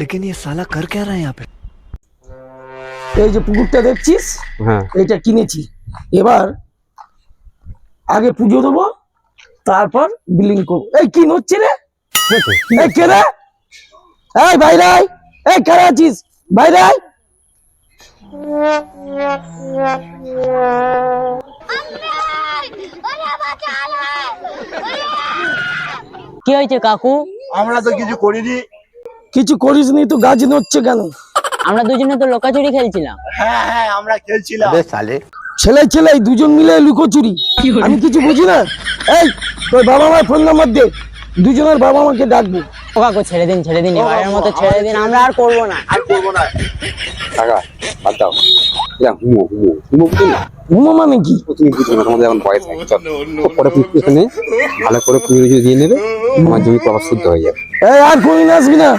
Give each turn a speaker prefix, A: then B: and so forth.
A: लेकिन ये साला कर क्या रहा है यहाँ पे
B: এই যে পুকুরটা দেখছিস
C: হ্যাঁ
B: এটা কিনেছি এবার আগে পুজো দেবো তারপর বিলিং করবো এই কি হচ্ছে রে এই কে রে এই বাইরে আয় এই কারা আছিস বাইরে আয়
D: কি হয়েছে কাকু
E: আমরা তো কিছু করিনি
B: কিছু করিস নি তো গাছ নড়ছে কেন?
D: আমরা দুজনে তো লোকাচুরি খেলছিলাম।
E: হ্যাঁ হ্যাঁ আমরা খেলছিলাম।
B: ছেলে ছেলে দুজন মিলে লুকোচুরি। আমি কিছু বুঝি না? এই তোর বাবা মার ফোন নাম্বার দে। দুজনের বাবা মাকে ডাকবো।
D: ও কাকু ছেড়ে দিন ছেড়ে দিন এবারের মতো ছেড়ে দিন আমরা আর করব না।
E: আর করব না।
C: টাকা বাদ দাও। এটা হুমো হুমো হুমো বুঝো না
B: ঘুমো মানে কি?
C: তুমি বুঝো না তোমাদের এখন বয়স আছে চল পরে ভালো করে পুজো দিয়ে নেবে তোমার জমি প্রভাব শুদ্ধ হয়ে যাবে।
B: এই আর কোনদিন আসবি না?